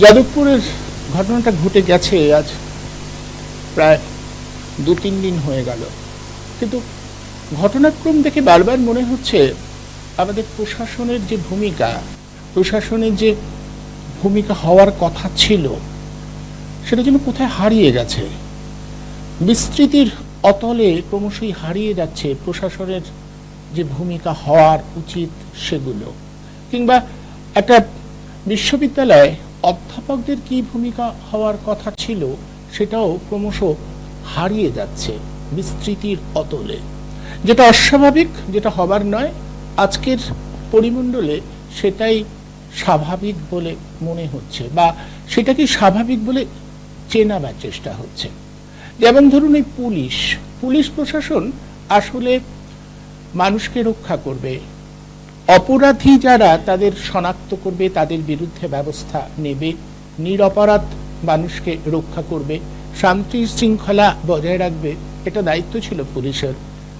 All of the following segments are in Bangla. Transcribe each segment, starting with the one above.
যাদবপুরের ঘটনাটা ঘটে গেছে আজ প্রায় দু, তিন দিন হয়ে গেল। কিন্তু ঘটনাক্রম দেখে বারবার মনে হচ্ছে আমাদের প্রশাসনের যে ভূমিকা, প্রশাসনের যে ভূমিকা হওয়ার কথা ছিল, সেটা যেন কোথায় হারিয়ে গেছে। বিস্তৃতির অতলে ক্রমশই হারিয়ে যাচ্ছে প্রশাসনের যে ভূমিকা হওয়ার উচিত সেগুলো। কিংবা একটা বিশ্ববিদ্যালয়ে অধ্যাপকদের কি ভূমিকা হওয়ার কথা ছিল সেটাও ক্রমশ হারিয়ে যাচ্ছে বিস্তৃতির অতলে। যেটা অস্বাভাবিক, যেটা হবার নয়, আজকের পরিমণ্ডলে সেটাই স্বাভাবিক বলে মনে হচ্ছে বা সেটাকে স্বাভাবিক বলে চেনাবার চেষ্টা হচ্ছে। যেমন ধরুন এই পুলিশ পুলিশ প্রশাসন আসলে মানুষকে রক্ষা করবে অপরাধী যারা তাদের শনাক্ত করবে, তাদের বিরুদ্ধে ব্যবস্থা নেবে, নিরপরাধ মানুষকে রক্ষা করবে, শান্তি শৃঙ্খলা বজায় রাখবে, এটা দায়িত্ব ছিল পুলিশের।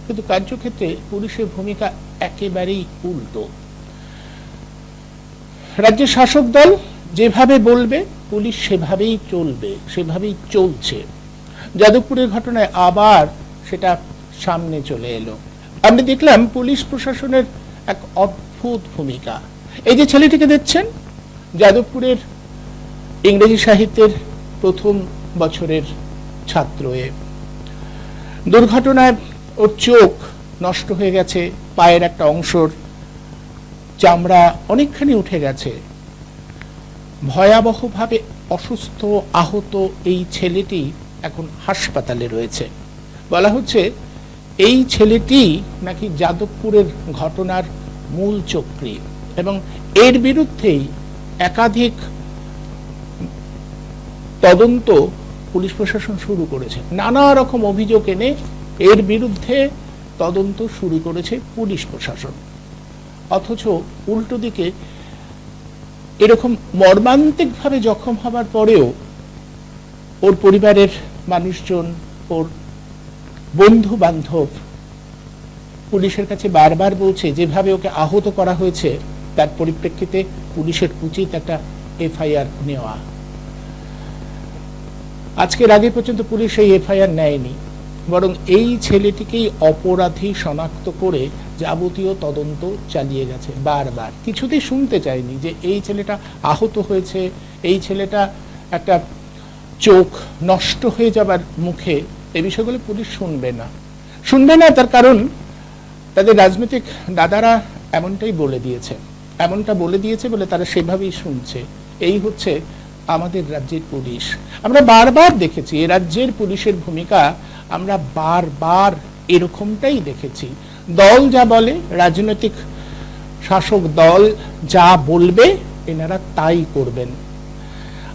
কিন্তু কার্যক্ষেত্রে পুলিশের ভূমিকা একেবারেই উল্টো। রাজ্যের শাসক দল যেভাবে বলবে, পুলিশ সেভাবেই চলবে, সেভাবেই চলছে। যাদবপুরের ঘটনায় আবার সেটা সামনে চলে এলো। আমরা দেখলাম পুলিশ প্রশাসনের এক অদ্ভুত ভূমিকা। এই যে ছেলেটিকে দেখছেন, যাদবপুরের ইংরেজি সাহিত্যের প্রথম বছরের ছাত্র এ। দুর্ঘটনায় ওর চোখ নষ্ট হয়ে গেছে, পায়ের একটা অংশর চামড়া অনেকখানি উঠে গেছে। ভয়াবহভাবে অসুস্থ, আহত এই ছেলেটি এখন হাসপাতালে রয়েছে। বলা হচ্ছে এই ছেলেটি নাকি যাদবপুরের ঘটনার মূল চক্রী এবং এর বিরুদ্ধেই একাধিক তদন্ত পুলিশ প্রশাসন শুরু করেছে। নানা রকম অভিযোগ এনে এর বিরুদ্ধে তদন্ত শুরু করেছে পুলিশ প্রশাসন। অথচ উল্টো দিকে এরকম মর্মান্তিকভাবে জখম হবার পরেও ওর পরিবারের মানুষজন, ওর বন্ধু বান্ধব পুলিশের কাছে বারবার বলছে, যেভাবে ওকে আহত করা হয়েছে, তার পরিপ্রেক্ষিতে পুলিশের উচিত একটা এফআইআর নেওয়া। আজকের আগে পর্যন্ত পুলিশ এই এফআইআর নেয়নি, বরং এই ছেলেটিকেই অপরাধী শনাক্ত করে যাবতীয় তদন্ত চালিয়ে গেছে বারবার। কিছুতেই শুনতে চায়নি যে এই ছেলেটা আহত হয়েছে, এই ছেলেটা একটা চোখ নষ্ট হয়ে যাবার মুখে এই বিষয়গুলো পুলিশ শুনবে না। শুনবে না তার কারণ তাদের রাজনৈতিক দাদারা এমনটাই বলে দিয়েছে। এমনটা বলে দিয়েছে বলে তারা সেভাবেই শুনছে। এই হচ্ছে আমাদের রাজ্যের পুলিশ। আমরা বারবার দেখেছি, এ রাজ্যের পুলিশের ভূমিকা আমরা বারবার এরকমটাই দেখেছি। দল যা বলে, রাজনৈতিক শাসক দল যা বলবে, এনারা তাই করবেন।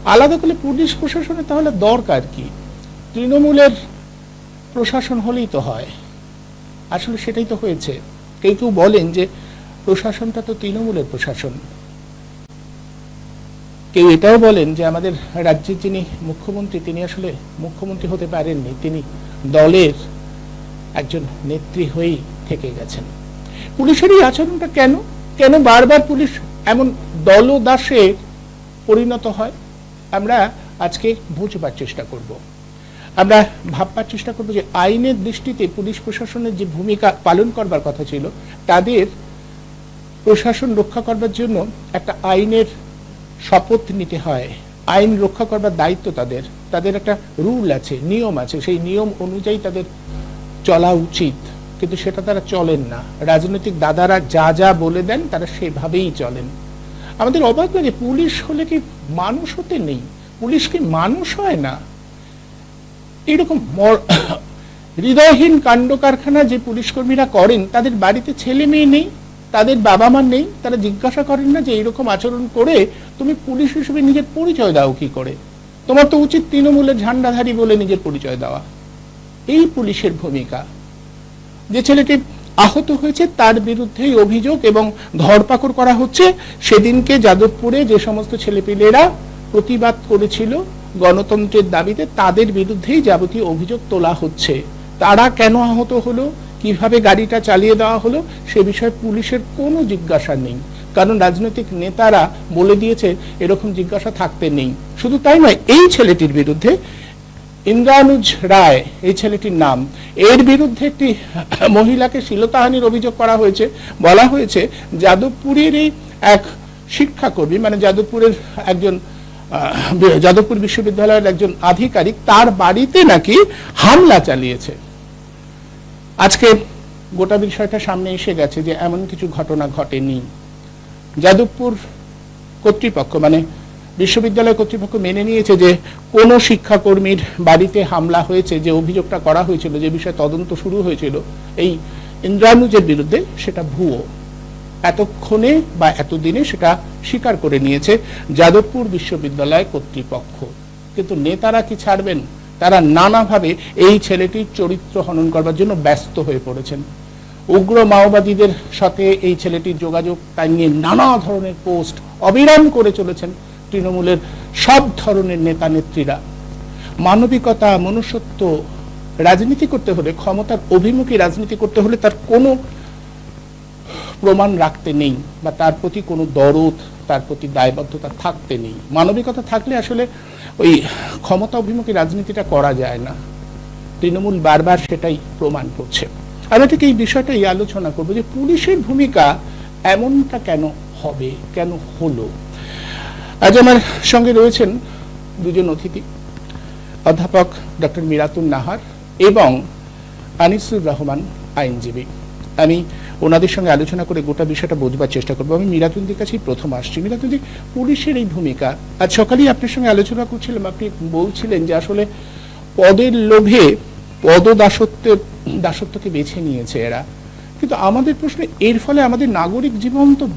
আলাদা করে পুলিশ প্রশাসনে তাহলে দরকার কি? তৃণমূলের প্রশাসন হলেই তো হয়। আসলে সেটাই তো হয়েছে। কেউ কেউ বলেন যে প্রশাসনটা তো তৃণমূলের প্রশাসন। কেউ এটাও বলেন যে আমাদের রাজ্যের যিনি মুখ্যমন্ত্রী, তিনি আসলে মুখ্যমন্ত্রী হতে পারেননি। তিনি দলের একজন নেত্রী হয়েই থেকে গেছেন। পুলিশের এই আচরণটা কেন? কেন বারবার পুলিশ এমন দলদাসে পরিণত হয়? আমরা আজকে বুঝবার চেষ্টা করব। আমরা ভাববার চেষ্টা করব যে আইনের দৃষ্টিতে পুলিশ প্রশাসনের যে ভূমিকা পালন করবার কথা ছিল, তাদের প্রশাসন রক্ষা করবার জন্য একটা আইনের শপথ নিতে হয়। আইন রক্ষা করবার দায়িত্ব তাদের। তাদের একটা রুল আছে, নিয়ম আছে। সেই নিয়ম অনুযায়ী তাদের চলা উচিত। কিন্তু সেটা তারা চলেন না। রাজনৈতিক দাদারা যা যা বলে দেন, তারা সেভাবেই চলেন। আমাদের অবাক লাগে, পুলিশ হলে কি মানুষ হতে নেই? পুলিশ কি মানুষ হয় না? এরকম হৃদয়হীন কাণ্ড কারখানা যে পুলিশ কর্মীরা করেন, তাদের বাড়িতে ছেলে মেয়ে নেই, তাদের বাবা মা নেই, তারা জিজ্ঞাসা করেন না যে এইরকম আচরণ করে তুমি পুলিশ হিসেবে নিজের পরিচয় দাও কি করে? তোমার তো উচিত তৃণমূলের ঝান্ডাধারী বলে নিজের পরিচয় দেওয়া। এই পুলিশের ভূমিকা। যে ছেলেটি আহত হয়েছে, তার বিরুদ্ধেই অভিযোগ এবং ধরপাকড় করা হচ্ছে। সেদিনকে যাদবপুরে যে সমস্ত ছেলেপিলেরা প্রতিবাদ করেছিল গণতন্ত্রের দাবিতে তাদের বিরুদ্ধেই যাবতীয় অভিযোগ তোলা হচ্ছে। তারা কেন আহত হলো? কীভাবে গাড়িটা চালিয়ে দেওয়া হলো? সে বিষয়ে পুলিশের কোনো জিজ্ঞাসা নেই। কারণ রাজনৈতিক নেতারা বলে দিয়েছে, এরকম জিজ্ঞাসা থাকতে নেই। শুধু তাই নয়, এই ছেলেটির বিরুদ্ধে ইন্দ্রানুজ রায়, এই ছেলেটির নাম, এর বিরুদ্ধে একটি মহিলাকে শ্লীলতাহানির অভিযোগ করা হয়েছে। বলা হয়েছে, যাদবপুরেরই এক শিক্ষাকর্মী মানে যাদবপুরের একজন যাদবপুর বিশ্ববিদ্যালয়ের একজন আধিকারিক তার বাড়িতে নাকি হামলা চালিয়েছে। আজকে গোটা বিষয়টা সামনে এসে গেছে যে এমন কিছু ঘটনা ঘটেনি। যাদবপুর কর্তৃপক্ষ মানে বিশ্ববিদ্যালয় কর্তৃপক্ষ মেনে নিয়েছে যে কোনো শিক্ষাকর্মীর বাড়িতে হামলা হয়েছে, যে অভিযোগটা করা হয়েছিল, যে বিষয়ে তদন্ত শুরু হয়েছিল, এই ইন্দ্রানুজের বিরুদ্ধে সেটা ভুয়ো। এতক্ষণে বা এতদিনে সেটা স্বীকার করে নিয়েছে যাদবপুর বিশ্ববিদ্যালয় কর্তৃপক্ষ। কিন্তু নেতারা কি ছাড়বেন? তারা নানাভাবে এই ছেলেটির চরিত্র হনন করবার জন্য ব্যস্ত হয়ে পড়েছেন। উগ্র মাওবাদীদের সাথে এই ছেলেটির যোগাযোগ তাই নিয়ে নানা ধরনের পোস্ট অবিরাম করে চলেছেন তৃণমূলের সব ধরনের নেতা নেত্রীরা। মানবিকতা, মনুষ্যত্ব, রাজনীতি করতে হলে, ক্ষমতার অভিমুখী রাজনীতি করতে হলে তার কোনো প্রমাণ রাখতে নেই বা তার প্রতি কোনো দরদ, তার প্রতি দায়বদ্ধতা থাকতে নেই। মানবিকতা থাকলে আসলে ওই ক্ষমতা অভিমুখী রাজনীতিটা করা যায় না। তৃণমূল বারবার সেটাই প্রমাণ করছে। আমি ঠিক এই বিষয়টাই আলোচনা করব যে পুলিশের ভূমিকা এমনটা কেন হবে, কেন হলো? আজ আমার সঙ্গে রয়েছেন দুজন অতিথি, অধ্যাপক ডক্টর মিরাতুন নাহার এবং আনিসুর রহমান আইনজীবী। আমি ওনাদের সঙ্গে আলোচনা করে গোটা বিষয়টা বোঝবার চেষ্টা করব। আমি মিরাতুন্দির কাছেই প্রথম আসছি। মিরাতুন্দি পুলিশের এই ভূমিকা আজ সকালেই আপনার সঙ্গে আলোচনা করছিলাম। আপনি বলছিলেন যে আসলে পদের লোভে পদদাসত্বের দাসত্বকে বেছে নিয়েছে এরা। কিন্তু আমাদের প্রশ্ন এর ফলে আমাদের নাগরিক জীবন তো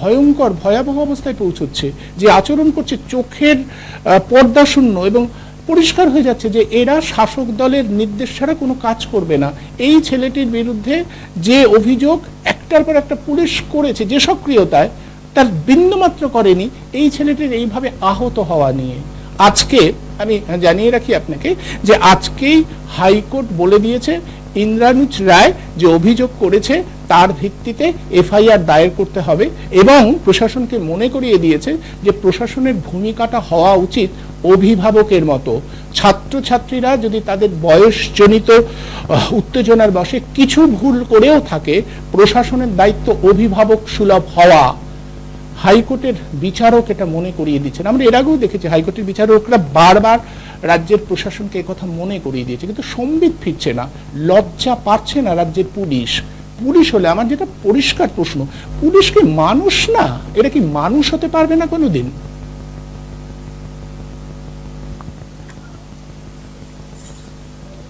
ভয়ঙ্কর ভয়াবহ অবস্থায় পৌঁছচ্ছে। যে আচরণ করছে চোখের আহ, পর্দা শূন্য এবং পরিষ্কার হয়ে যাচ্ছে যে এরা শাসক দলের নির্দেশ ছাড়া কোনো কাজ করবে না। এই ছেলেটির বিরুদ্ধে যে অভিযোগ একটার পর একটা পুলিশ করেছে যে সক্রিয়তায়, তার বিন্দুমাত্র করেনি। এই ছেলেটির এইভাবে আহত হওয়া নিয়ে। আজকে আমি জানিয়ে রাখি আপনাকে যে আজকেই হাইকোর্ট বলে দিয়েছে ইন্দ্রানুজ রায় যে অভিযোগ করেছে তার ভিত্তিতে এফআইআর দায়ের করতে হবে এবং প্রশাসনকে মনে করিয়ে দিয়েছে যে প্রশাসনের ভূমিকাটা হওয়া উচিত অভিভাবকের মতো। ছাত্রছাত্রীরা যদি তাদের বয়সজনিত উত্তেজনার বসে কিছু ভুল করেও থাকে, প্রশাসনের দায়িত্ব অভিভাবক সুলভ হওয়া। হাইকোর্টের বিচারক এটা মনে করিয়ে দিচ্ছেন। আমরা এর আগেও দেখেছি হাইকোর্টের বিচারকরা বারবার রাজ্যের প্রশাসনকে কথা মনে করিয়ে দিয়েছে। কিন্তু সম্বিত ফিরছে না। লজ্জা পাচ্ছে না রাজ্যের পুলিশ। পুলিশ হলে আমার যেটা পরিষ্কার প্রশ্ন পুলিশ কি মানুষ না? এটা কি মানুষ হতে পারবে না কোনোদিন?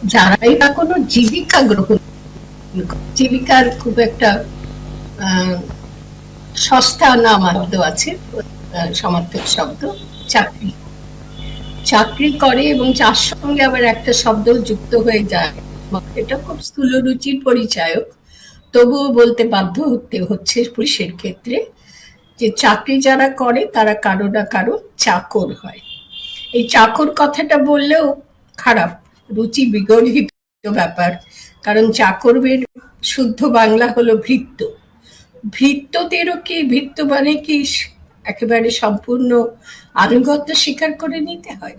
যারাই বা কোনো জীবিকা গ্রহণ জীবিকার খুব একটা সস্তা নামাব্দ আছে আহ, সমার্থক শব্দ চাকরি। চাকরি করে এবং যার সঙ্গে আবার একটা শব্দ যুক্ত হয়ে যায় এটা খুব স্থূল রুচির পরিচায়ক। তবুও বলতে বাধ্য হতে হচ্ছে পুলিশের ক্ষেত্রে যে চাকরি যারা করে, তারা কারও না কারও চাকর হয়। এই চাকর কথাটা বললেও খারাপ, রুচি বিগড়িত ব্যাপার। কারণ চাকরবের শুদ্ধ বাংলা হলো ভৃত্য। ভৃত্যদেরও কি, ভৃত্য মানে কি, একেবারে সম্পূর্ণ আনুগত্য স্বীকার করে নিতে হয়?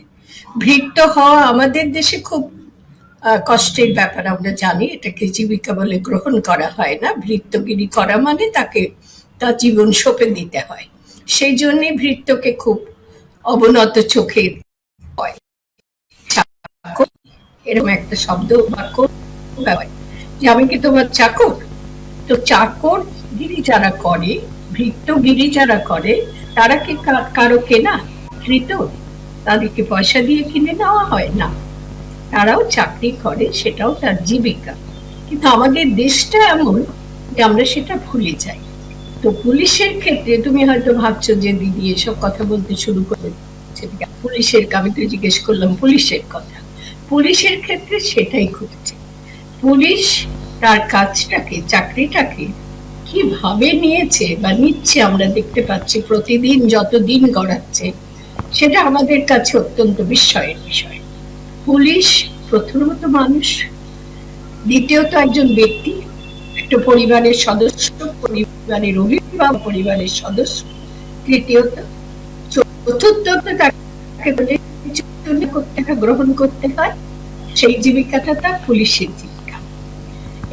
ভৃত্য হওয়া আমাদের দেশে খুব কষ্টের ব্যাপার আমরা জানি, এটাকে জীবিকা বলে গ্রহণ করা হয় না, ভৃত্যগিরি করা মানে তাকে তার জীবন সঁপে দিতে হয়। সেই জন্যে ভৃত্যকে খুব অবনত চোখে এরকম একটা শব্দ বাক্য যে আমি কি তোমার চাকর? তো চাকর গিরি যারা করে, ভৃত্যগিরি যারা করে, তারা কা- কারও কেনা? কৃত? তাদেরকে পয়সা দিয়ে কিনে নেওয়া হয়? না। তারাও চাকরি করে, সেটাও তার জীবিকা। কিন্তু আমাদের দেশটা এমন যে আমরা সেটা ভুলে যাই। তো পুলিশের ক্ষেত্রে তুমি হয়তো ভাবছ যে, দিদি, এসব কথা বলতে শুরু করে পুলিশের, আমি তো জিজ্ঞেস করলাম, পুলিশের কথা? পুলিশের ক্ষেত্রে সেটাই ঘটছে। পুলিশ তার কাজটাকে, চাকরিটাকে কীভাবে নিয়েছে বা নিচ্ছে আমরা দেখতে পাচ্ছি, প্রতিদিন যত দিন গড়াচ্ছে, সেটা আমাদের কাছে অত্যন্ত বিস্ময়ের বিষয়। পুলিশ, প্রথমত মানুষ, দ্বিতীয়ত একজন ব্যক্তি, একটা পরিবারের সদস্য, পরিবারের অভিভাবক, পরিবারের সদস্য, তৃতীয়ত, চতুর্থত তাকে বলে গ্রহণ করতে হয়, সেই জীবিকাটা তার পুলিশের জীবিকা।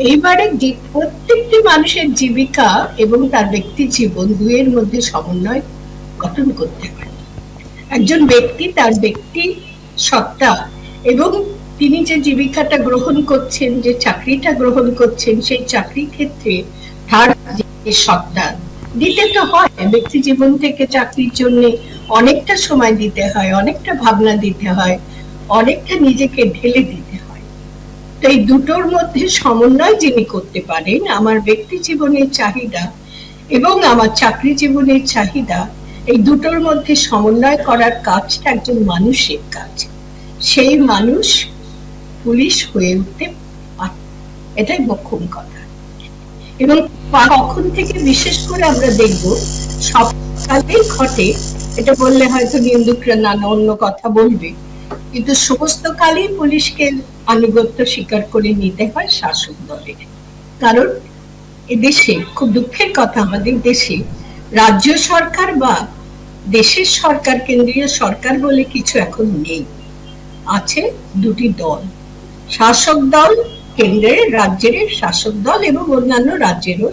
এইবারে প্রত্যেকটি মানুষের জীবিকা এবং তার ব্যক্তি জীবন দুয়ের মধ্যে সমন্বয় গঠন করতে হয়। একজন ব্যক্তি, তার ব্যক্তি সত্তা এবং তিনি যে জীবিকাটা গ্রহণ করছেন, যে চাকরিটা গ্রহণ করছেন, সেই চাকরি ক্ষেত্রে তার যে সত্তা দিতে তো হয়। ব্যক্তি জীবন থেকে চাকরির জন্য অনেকটা সময় দিতে হয়, অনেকটা ভাবনা দিতে হয়, অনেকটা নিজেকে ঢেলে দিতে হয়। তো এই দুটোর মধ্যে সমন্বয় যিনি করতে পারেন, আমার ব্যক্তি জীবনের চাহিদা এবং আমার চাকরি জীবনের চাহিদা, এই দুটোর মধ্যে সমন্বয় করার কাজটা একজন মানুষের কাজ। সেই মানুষ পুলিশ হয়ে উঠতে পারে এটাই মোক্ষম কথা। এবং কখন থেকে বিশেষ করে আমরা দেখব সবকালেই ঘটে, এটা বললে হয়তো নিন্দুকরা নানা অন্য কথা বলবে, কিন্তু সমস্ত কালেই পুলিশকে আনুগত্য স্বীকার করে নিতে হয় শাসক দলের। কারণ এদেশে খুব দুঃখের কথা আমাদের দেশে, রাজ্য সরকার বা দেশের সরকার, কেন্দ্রীয় সরকার বলে কিছু এখন নেই। আছে দুটি দল। শাসক দল কেন্দ্রের রাজ্যের শাসক দল এবং অন্যান্য রাজ্যেরও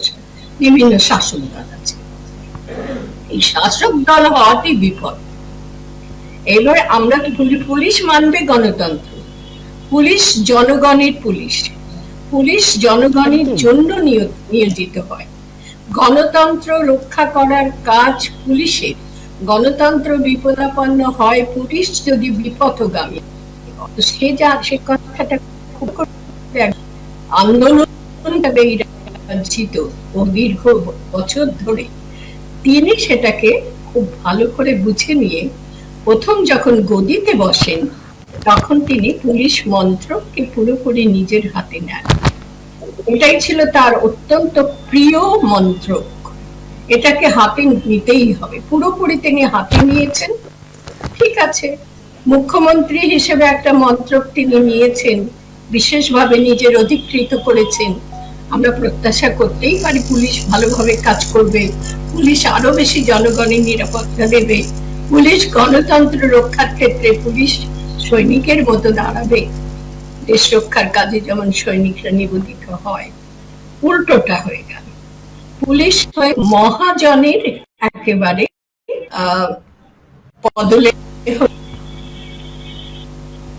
বিভিন্ন শাসক দল আছে। এই শাসক দল হওয়াটি বিপদ। এবার আমরা পুলিশ মানবে গণতন্ত্র? পুলিশ জনগণের পুলিশ। পুলিশ জনগণের জন্য নিয়- নিয়োজিত হয়। গণতন্ত্র রক্ষা করার কাজ পুলিশের। গণতন্ত্র বিপদাপন্ন হয় পুলিশ যদি বিপথগামী সে যা, সে কথাটা খুব করে আন্দোলন ছিল ও দীর্ঘ বছর ধরে। তিনি সেটাকে খুব ভালো করে বুঝে নিয়ে প্রথম যখন গদিতে বসেন, তখন তিনি পুলিশ মন্ত্রককে পুরোপুরি নিজের হাতে নেন। এটাই ছিল তার অত্যন্ত প্রিয় মন্ত্রক। এটাকে হাতে নিতেই হবে। পুরোপুরি তিনি হাতে নিয়েছেন। ঠিক আছে। মুখ্যমন্ত্রী হিসেবে একটা মন্ত্রক তিনি নিয়েছেন, বিশেষভাবে নিজের অধিকৃত করেছেন। আমরা প্রত্যাশা করতেই পারি পুলিশ ভালোভাবে কাজ করবে। পুলিশ আরও বেশি জনগণের নিরাপত্তা দেবে। পুলিশ গণতন্ত্র রক্ষার ক্ষেত্রে পুলিশ সৈনিকের মতো দাঁড়াবে। দেশ রক্ষার কাজে যেমন সৈনিকরা নিবেদিত হয়, উল্টোটা হয়ে গেল। পুলিশ মহাজনের একেবারে, আহ পদলে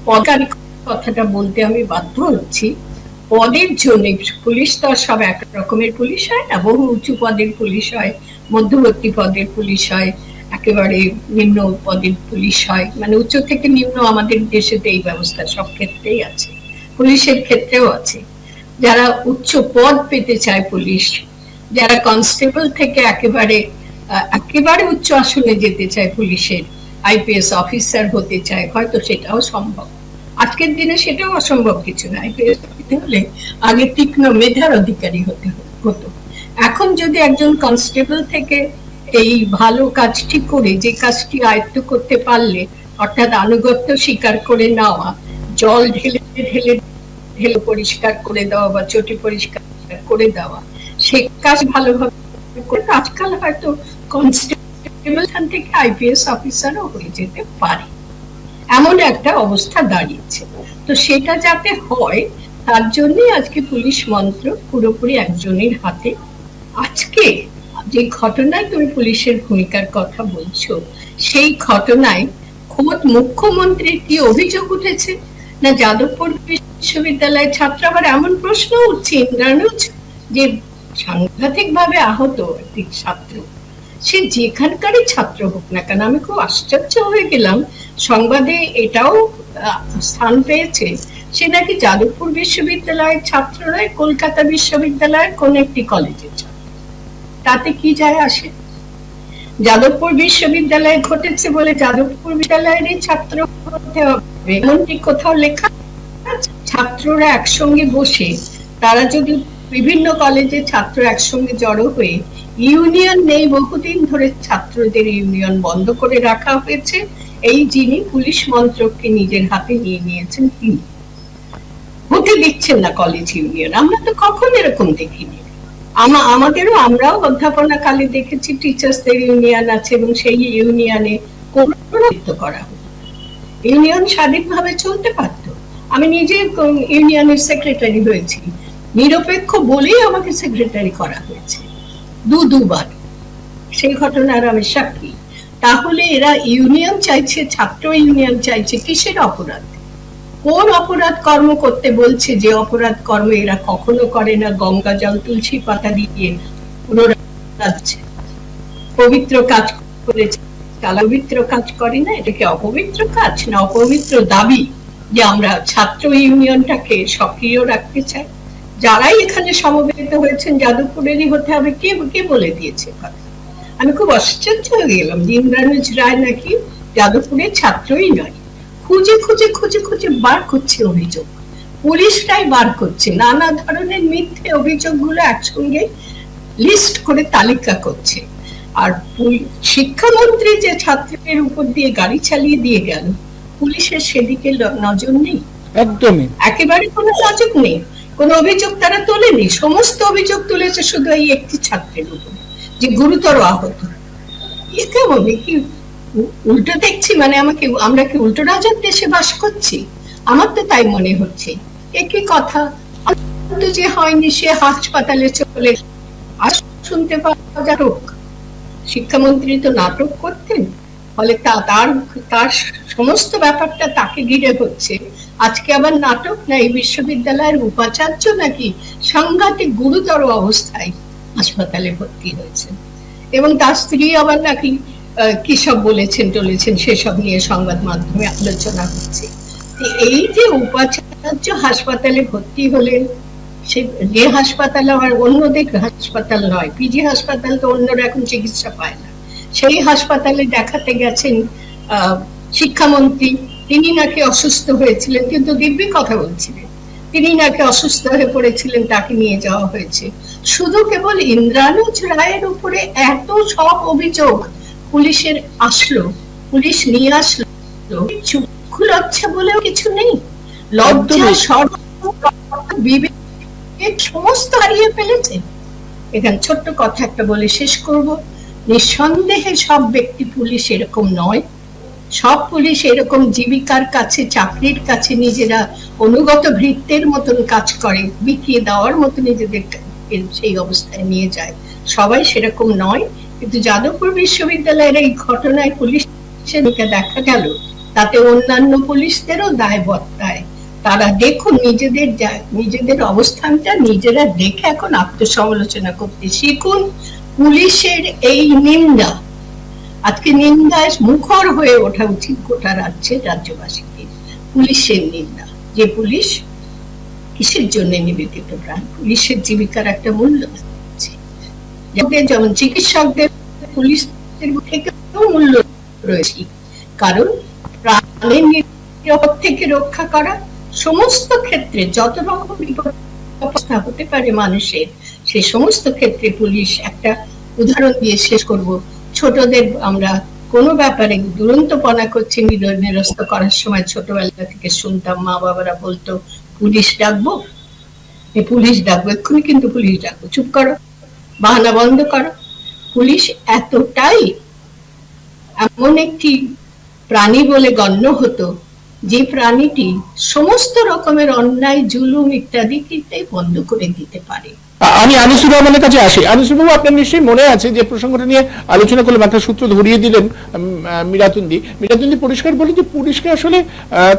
পদার কথাটা বলতে আমি বাধ্য হচ্ছি। পদের জন্য পুলিশ তো সব এক রকমের পুলিশ হয় না, বহু উঁচু পদের পুলিশ হয়, মধ্যবর্তী পদের পুলিশ হয়, একেবারে নিম্ন পদের পুলিশ হয়। মানে উচ্চ থেকে নিম্ন আমাদের দেশেতে এই ব্যবস্থা সব ক্ষেত্রেই আছে, পুলিশের ক্ষেত্রেও আছে। যারা উচ্চ পদ পেতে চায় পুলিশ, যারা কনস্টেবল থেকে একেবারে একেবারে উচ্চ আসনে যেতে চায় পুলিশের আইপিএস অফিসার হতে চায়, হয়তো সেটাও সম্ভব। আজকের দিনে সেটাও অসম্ভব কিছু না। আইপিএস হতে হলে আগে তীক্ষ্ণ মেধার অধিকারী হতে হতো। এখন যদি একজন কনস্টেবল থেকে এই ভালো কাজটি করে, যে কাজটি আয়ত্ত করতে পারলে, অর্থাৎ আনুগত্য স্বীকার করে নেওয়া, জল ঢেলে ঢেলে ঢেলে পরিষ্কার করে দেওয়া বা চটি পরিষ্কার করে দেওয়া, সে কাজ ভালোভাবে আজকাল হয়তো কনস্টেবল থেকে আইপিএস অফিসারও হয়ে যেতে পারে। এমন একটা অবস্থা দাঁড়িয়েছে। তো সেটা যাতে হয়, তার জন্যই আজকে পুলিশ মন্ত্র পুরোপুরি একজনের হাতে। আজকে যে ঘটনায় তুমি পুলিশের ভূমিকার কথা বলছো, সেই ঘটনায় খোদ মুখ্যমন্ত্রীর কি অভিযোগ উঠেছে? না যাদবপুর বিশ্ববিদ্যালয়ের ছাত্র আবার এমন প্রশ্ন উঠছে ইন্দ্রানুজ, যে সাংঘাতিক ভাবে আহত একটি ছাত্র। সে যেখানকারই ছাত্র হোক না কেন, আমি খুব আশ্চর্য হয়ে গেলাম। সংবাদে এটাও স্থান পেয়েছে সে নাকি যাদবপুর বিশ্ববিদ্যালয়ের ছাত্র নয়, কলকাতা বিশ্ববিদ্যালয়ের কোন একটি কলেজের ছাত্র। তাতে কি যায় আসে? যাদবপুর বিশ্ববিদ্যালয়ে ঘটেছে বলে যাদবপুর বিদ্যালয়েরই ছাত্র হতে হবে, এমনটি কোথাও লেখা ছাত্ররা একসঙ্গে বসে, তারা যদি বিভিন্ন কলেজে ছাত্র একসঙ্গে জড়ো হয়ে ইউনিয়ন নেই, বহুদিন ধরে ছাত্রদের ইউনিয়ন বন্ধ করে রাখা হয়েছে। এই যিনি পুলিশ মন্ত্রককে নিজের হাতে নিয়ে নিয়েছেন, তিনি। হতে দিচ্ছেন না কলেজ ইউনিয়ন আমরা তো কখন এরকম দেখিনি। আমা আমাদেরও আমরাও অধ্যাপনা কালে দেখেছি টিচার্সদের ইউনিয়ন আছে এবং সেই ইউনিয়নে কোনো করা হতো ইউনিয়ন স্বাধীনভাবে চলতে পারত। আমি নিজে ইউনিয়নের সেক্রেটারি হয়েছি। নিরপেক্ষ বলেই আমাকে সেক্রেটারি করা হয়েছে। দু দুবার। সেই ঘটনার আমি সাক্ষী। তাহলে এরা ইউনিয়ন চাইছে, ছাত্র ইউনিয়ন চাইছে, কিসের অপরাধ? কোন অপরাধ কর্ম করতে বলছে যে অপরাধ কর্ম এরা কখনো করে না? গঙ্গা জল, তুলসী পাতা দিয়ে পুরো পবিত্র কাজ করেছে। তারা পবিত্র কাজ করে না? এটাকে অপবিত্র কাজ না অপবিত্র দাবি যে আমরা ছাত্র ইউনিয়নটাকে সক্রিয় রাখতে চাই? যারাই এখানে সমবেত হয়েছেন যাদবপুরেরই হতে হবে কে কে বলে দিয়েছে কথা? আমি খুব আশ্চর্য হয়ে গেলাম যে ইন্দ্রানুজ রায় নাকি যাদবপুরের ছাত্রই নয়। খুঁজে খুঁজে খুঁজে খুঁজে বার করছে অভিযোগ। পুলিশরাই বার করছে। নানা ধরনের মিথ্যে অভিযোগগুলো একসঙ্গে লিস্ট করে তালিকা করছে। আর শিক্ষামন্ত্রী যে ছাত্রের উপর দিয়ে গাড়ি চালিয়ে দিয়ে গেল পুলিশের সেদিকে নজর নেই? একদমই। একেবারে কোনো নজর নেই। কোনো অভিযোগ তারা তোলেনি। সমস্ত অভিযোগ তুলেছে শুধু এই একটি ছাত্রের উপরে, যে গুরুতর আহত। এ কেমন? কি উল্টো দেখছি? মানে আমাকে, আমরা কি উল্টো রাজার দেশে বাস করছি? আমার তো তাই মনে হচ্ছে। একই কথা? যে হয়নি, সে হাসপাতালে চলে শুনতে পাওয়া যাক। শিক্ষামন্ত্রী তো নাটক করতেন। ফলে তা, তার তার সমস্ত ব্যাপারটা তাকে ঘিরে হচ্ছে। আজকে আবার নাটক না এই বিশ্ববিদ্যালয়ের উপাচার্য নাকি সাংঘাতিক গুরুতর অবস্থায় হাসপাতালে ভর্তি হয়েছে এবং তার স্ত্রী আবার নাকি কি সব বলেছেন টলেছেন সেসব নিয়ে সংবাদ মাধ্যমে আলোচনা হচ্ছে। এই যে উপাচার্য হাসপাতালে ভর্তি হলেন, সে যে হাসপাতাল আর অন্যদের হাসপাতাল নয় পিজি হাসপাতাল তো অন্যরা এখন চিকিৎসা পায় না। সেই হাসপাতালে দেখাতে গেছেন শিক্ষামন্ত্রী তিনি নাকি অসুস্থ হয়েছিলেন কিন্তু দিব্যি কথা বলছিলেন। তিনি নাকি অসুস্থ হয়ে পড়েছিলেন তাকে নিয়ে যাওয়া হয়েছে। শুধু কেবল ইন্দ্রানুজ রায়ের উপরে এত সব অভিযোগ পুলিশের আসলো পুলিশ নিয়ে আসলো। চক্ষু লজ্জা বলেও কিছু নেই। লজ্জা। বিবেক সমস্ত হারিয়ে ফেলেছে। এখানে ছোট্ট কথা একটা বলে শেষ করব। নিঃসন্দেহে সব ব্যক্তি পুলিশ এরকম নয়। সব পুলিশ এরকম জীবিকার কাছে, চাকরির কাছে নিজেরা অনুগত ভৃত্যের মতন কাজ করে বিকিয়ে দেওয়ার মতো নিজেদের সেই অবস্থায় নিয়ে যায়। সবাই সেরকম নয়, কিন্তু যাদবপুর বিশ্ববিদ্যালয়ের এই ঘটনায় পুলিশের দিকে দেখা গেল, তাতে অন্যান্য পুলিশদেরও দায় বর্তায় তারা দেখুন নিজেদের নিজেদের অবস্থানটা, নিজেরা দেখে এখন আত্মসমালোচনা করতে শিখুন। পুলিশের এই নিন্দা আজকে নিন্দায় মুখর হয়ে ওঠা উচিত গোটা রাজ্যের রাজ্যবাসীকে। পুলিশের নিন্দা। যে পুলিশ কিসের জন্য নিবেদিত প্রাণ? পুলিশের জীবিকার একটা মূল্য যেমন চিকিৎসকদের পুলিশদের থেকেও মূল্য রয়েছে। কারণ প্রাণের নিরাপদ থেকে রক্ষা করা সমস্ত ক্ষেত্রে যত রকম অবস্থা হতে পারে মানুষের, সে সমস্ত ক্ষেত্রে পুলিশ একটা উদাহরণ দিয়ে শেষ করব। ছোটদের আমরা কোনো ব্যাপারে দুরন্তপনা করছি নির- নিরস্ত করার সময় ছোটবেলা থেকে শুনতাম, মা বাবারা বলতো, পুলিশ ডাকবো? পুলিশ ডাকবো, এক্ষুনি কিন্তু পুলিশ ডাকবো, চুপ করো, বাহানা বন্ধ করো। পুলিশ এতটাই এমন একটি প্রাণী বলে গণ্য হতো, যে প্রাণীটি সমস্ত রকমের অন্যায়, জুলুম ইত্যাদি বন্ধ করে দিতে পারে। আমি আনিসুর রহমানের কাছে আসি। আনিসুর বাবু, আপনার নিশ্চয়ই মনে আছে যে প্রসঙ্গটা নিয়ে আলোচনা করলাম, একটা সূত্র ধরিয়ে দিলেন মিরাতুন্দি। মিরাতুন্দি পরিষ্কার বলে যে পুলিশকে আসলে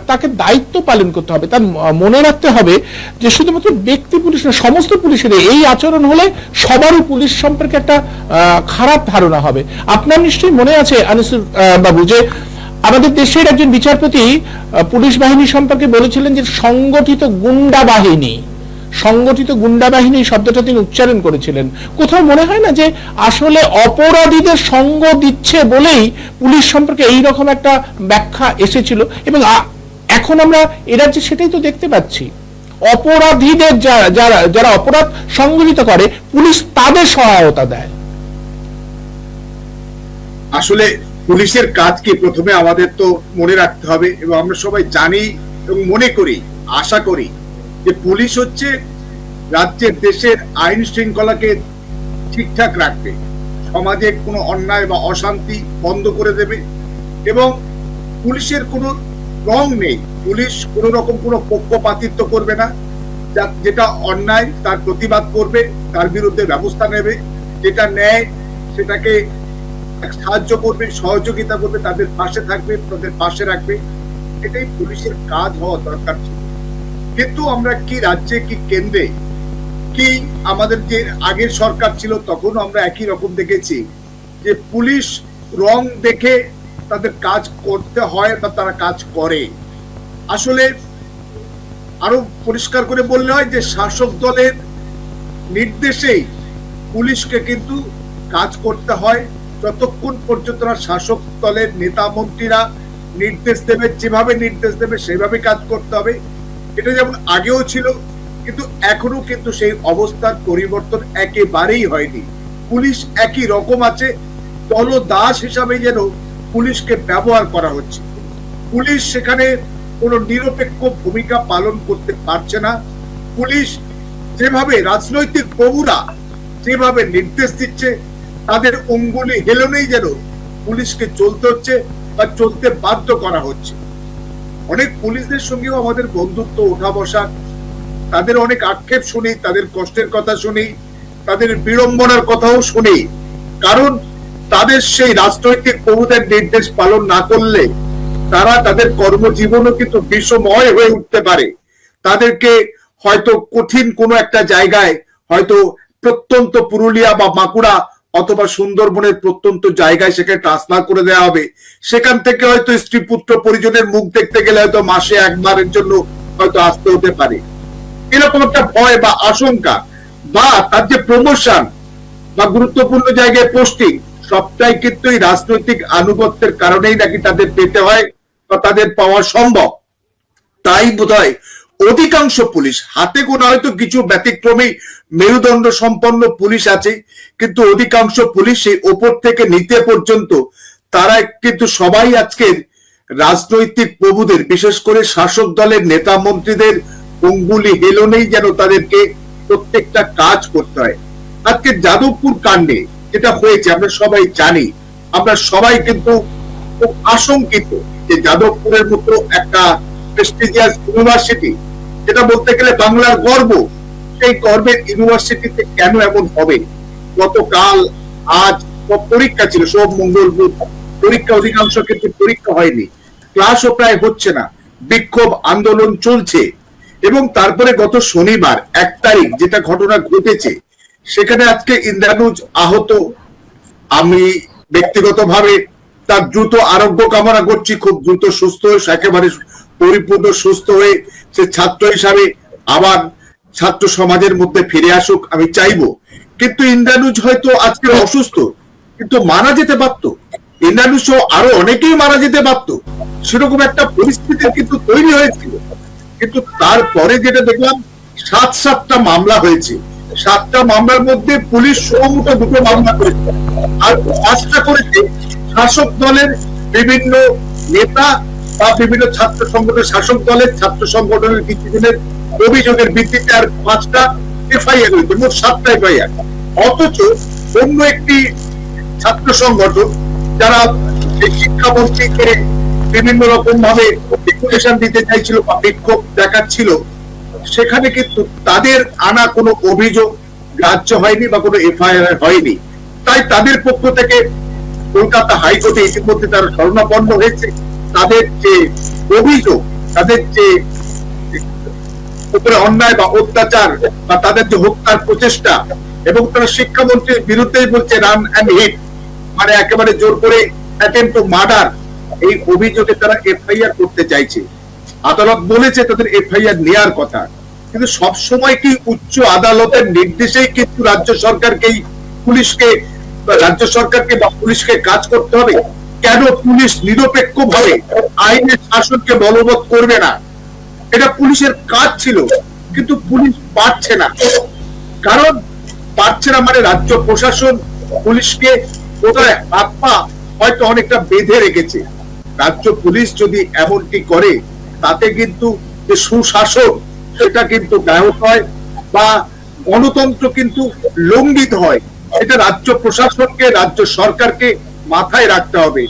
তাকে দায়িত্ব পালন করতে হবে। তার মনে রাখতে হবে যে শুধুমাত্র ব্যক্তি পুলিশ না, সমস্ত পুলিশের এই আচরণ হলে সবারই পুলিশ সম্পর্কে একটা খারাপ ধারণা হবে। আপনার নিশ্চয়ই মনে আছে আনিসুর বাবু, যে আমাদের দেশের একজন বিচারপতি পুলিশ বাহিনী সম্পর্কে বলেছিলেন যে সংগঠিত গুন্ডা বাহিনী সংগঠিত গুন্ডা বাহিনী শব্দটা তিনি উচ্চারণ করেছিলেন। কোথাও মনে হয় না যে আসলে অপরাধীদের সঙ্গ দিচ্ছে বলেই পুলিশ সম্পর্কে এই রকম একটা ব্যাখ্যা এসেছিল এবং এখন আমরা এরা যে সেটাই তো দেখতে পাচ্ছি। অপরাধীদের যারা যারা অপরাধ সংগঠিত করে, পুলিশ তাদের সহায়তা দেয়। আসলে পুলিশের কাজ কি? প্রথমে আমাদের তো মনে রাখতে হবে এবং আমরা সবাই জানি এবং মনে করি, আশা করি যে পুলিশ হচ্ছে রাজ্যের দেশের আইন শৃঙ্খলাকে ঠিকঠাক রাখবে সমাজে কোনো অন্যায় বা অশান্তি বন্ধ করে দেবে এবং পুলিশের কোনো রং নেই। পুলিশ কোনো রকম কোনো পক্ষপাতিত্ব করবে না যেটা অন্যায় তার প্রতিবাদ করবে, তার বিরুদ্ধে ব্যবস্থা নেবে। যেটা ন্যায় সেটাকে সাহায্য করবে, সহযোগিতা করবে, তাদের পাশে থাকবে, তাদের পাশে রাখবে। এটাই পুলিশের কাজ হওয়া দরকার ছিল। কিন্তু আমরা কি রাজ্যে, কি কেন্দ্রে, কি আমাদের যে আগের সরকার ছিল তখন আমরা একই রকম দেখেছি যে পুলিশ রং দেখে তাদের কাজ করতে হয় বা তারা কাজ করে। আসলে আরও পরিষ্কার করে বললে হয় যে শাসক দলের নির্দেশেই পুলিশকে কিন্তু কাজ করতে হয়। যতক্ষণ পর্যন্ত শাসক দলের নেতা মন্ত্রীরা নির্দেশ দেবে, যেভাবে নির্দেশ দেবে, সেভাবে কাজ করতে হবে। এটা যেমন আগেও ছিল, কিন্তু এখনও কিন্তু সেই অবস্থার পরিবর্তন একেবারেই হয়নি। পুলিশ একই রকম আছে দলদাস হিসাবে যেন পুলিশকে ব্যবহার করা হচ্ছে। পুলিশ সেখানে কোনো নিরপেক্ষ ভূমিকা পালন করতে পারছে না। পুলিশ যেভাবে রাজনৈতিক প্রভুরা যেভাবে নির্দেশ দিচ্ছে, তাদের অঙ্গুলি হেলনেই যেন পুলিশকে চলতে হচ্ছে বা চলতে বাধ্য করা হচ্ছে। অনেক পুলিশদের সঙ্গেও আমাদের বন্ধুত্ব, ওঠা বসা। তাদের অনেক আক্ষেপ শুনি, তাদের কষ্টের কথা শুনি, তাদের বিড়ম্বনার কথাও শুনি। কারণ তাদের সেই রাজনৈতিক প্রভুদের নির্দেশ পালন না করলে তারা তাদের কর্মজীবনও কিন্তু বিষময় হয়ে উঠতে পারে। তাদেরকে হয়তো কঠিন কোনো একটা জায়গায় হয়তো প্রত্যন্ত পুরুলিয়া বা বাঁকুড়া অথবা সুন্দরবনের প্রত্যন্ত জায়গায় সেখানে ট্রান্সফার করে দেওয়া হবে। সেখান থেকে হয়তো স্ত্রী পুত্র পরিজনের মুখ দেখতে গেলে হয়তো মাসে একবারের জন্য হয়তো আসতে হতে পারে। এরকম একটা ভয় বা আশঙ্কা বা তার যে প্রমোশন বা গুরুত্বপূর্ণ জায়গায় পোস্টিং সবটাই কিন্তু এই রাজনৈতিক আনুগত্যের কারণেই নাকি তাদের পেতে হয় বা তাদের পাওয়া সম্ভব। তাই বোধহয় অধিকাংশ পুলিশ, হাতে গোনা হয়তো কিছু ব্যতিক্রমী মেরুদণ্ড সম্পন্ন পুলিশ আছে, কিন্তু অধিকাংশ পুলিশ সেই ওপর থেকে নিতে পর্যন্ত তারা কিন্তু সবাই আজকের রাজনৈতিক প্রভুদের, বিশেষ করে শাসক দলের নেতা মন্ত্রীদের অঙ্গুলি হেলনেই যেন তাদেরকে প্রত্যেকটা কাজ করতে হয়। আজকে যাদবপুর কাণ্ডে যেটা হয়েছে, আমরা সবাই জানি, আমরা সবাই কিন্তু খুব আশঙ্কিত যে যাদবপুরের মতো একটা প্রেস্টিজিয়াস ইউনিভার্সিটি যেটা বলতে গেলে বাংলার গর্ব, সেই গর্বের ইউনিভার্সিটিতে কেন এমন হবে? গতকাল, আজ পরীক্ষা ছিল, সব মঙ্গল বুধ। পরীক্ষা অধিকাংশ ক্ষেত্রে পরীক্ষা হয়নি। ক্লাসও প্রায় হচ্ছে না। বিক্ষোভ আন্দোলন চলছে। এবং তারপরে গত শনিবার, এক তারিখ, যেটা ঘটনা ঘটেছে, সেখানে আজকে ইন্দ্রানুজ আহত। আমি ব্যক্তিগতভাবে তার দ্রুত আরোগ্য কামনা করছি, খুব দ্রুত সুস্থ একেবারে পরিপূর্ণ সুস্থ হয়ে সে ছাত্র হিসাবে আবার ছাত্র সমাজের মধ্যে ফিরে আসুক, আমি চাইব। কিন্তু ইন্দ্রানুজ হয়তো আজকে অসুস্থ, কিন্তু মারা যেতে পারত ইন্দ্রানুজ সহ আরও অনেকেই মারা যেতে পারত সেরকম একটা পরিস্থিতি কিন্তু তৈরি হয়েছিল। কিন্তু তারপরে যেটা দেখলাম, সাত সাতটা মামলা হয়েছে। সাতটা মামলার মধ্যে পুলিশ সমুদ্র দুটো মামলা করেছে। আর পাঁচটা করেছে শাসক দলের বিভিন্ন নেতা বা বিভিন্ন ছাত্র সংগঠন শাসক দলের, ছাত্র সংগঠনের কিছুজনের অভিযোগের ভিত্তিতে আর পাঁচটা এফআইআর হয়েছে মোট সাতটা এফআইআর। অথচ অন্য একটি ছাত্র সংগঠন যারা শিক্ষামন্ত্রীকে বিভিন্ন রকম ভাবে ডেপুটেশন দিতে চাইছিল বা বিক্ষোভ দেখাচ্ছিল, সেখানে কিন্তু তাদের আনা কোনো অভিযোগ গ্রাহ্য হয়নি বা কোনো এফআইআর হয়নি। তাই তাদের পক্ষ থেকে কলকাতা হাইকোর্টে ইতিমধ্যে তারা শরণাপন্ন হয়েছে। তাদের যে অভিযোগ, তাদের যে উপরে অন্যায় বা অত্যাচার বা তাদের যে হত্যার প্রচেষ্টা এবং তারা শিক্ষামন্ত্রীর বিরুদ্ধেই বলছে রান অ্যান্ড হিট মানে একেবারে জোর করে অ্যাটেম্প টু মার্ডার এই অভিযোগে তারা এফআইআর করতে চাইছে। আদালত বলেছে তাদের এফআইআর নেয়ার কথা। কিন্তু সব সময় কি উচ্চ আদালতের নির্দেশেই কিন্তু রাজ্য সরকারকেই পুলিশকে, রাজ্য সরকারকে বা পুলিশকে কাজ করতে হবে? কেন পুলিশ নিরপেক্ষ ভাবে আইনের শাসনকে বলবৎ করবে না? এটা পুলিশের কাজ ছিল, কিন্তু পুলিশ পারছে না। কারণ পারছে না মানে রাজ্য প্রশাসন পুলিশকে কোথায় হাত পা হয়তো অনেকটা বেঁধে রেখেছে। রাজ্য পুলিশ যদি এমনটি করে, তাতে কিন্তু যে সুশাসন, সেটা কিন্তু ব্যাহত হয় বা গণতন্ত্র কিন্তু লঙ্ঘিত হয়। এটা রাজ্য প্রশাসনকে, রাজ্য সরকারকে মাথায় রাখতে হবে।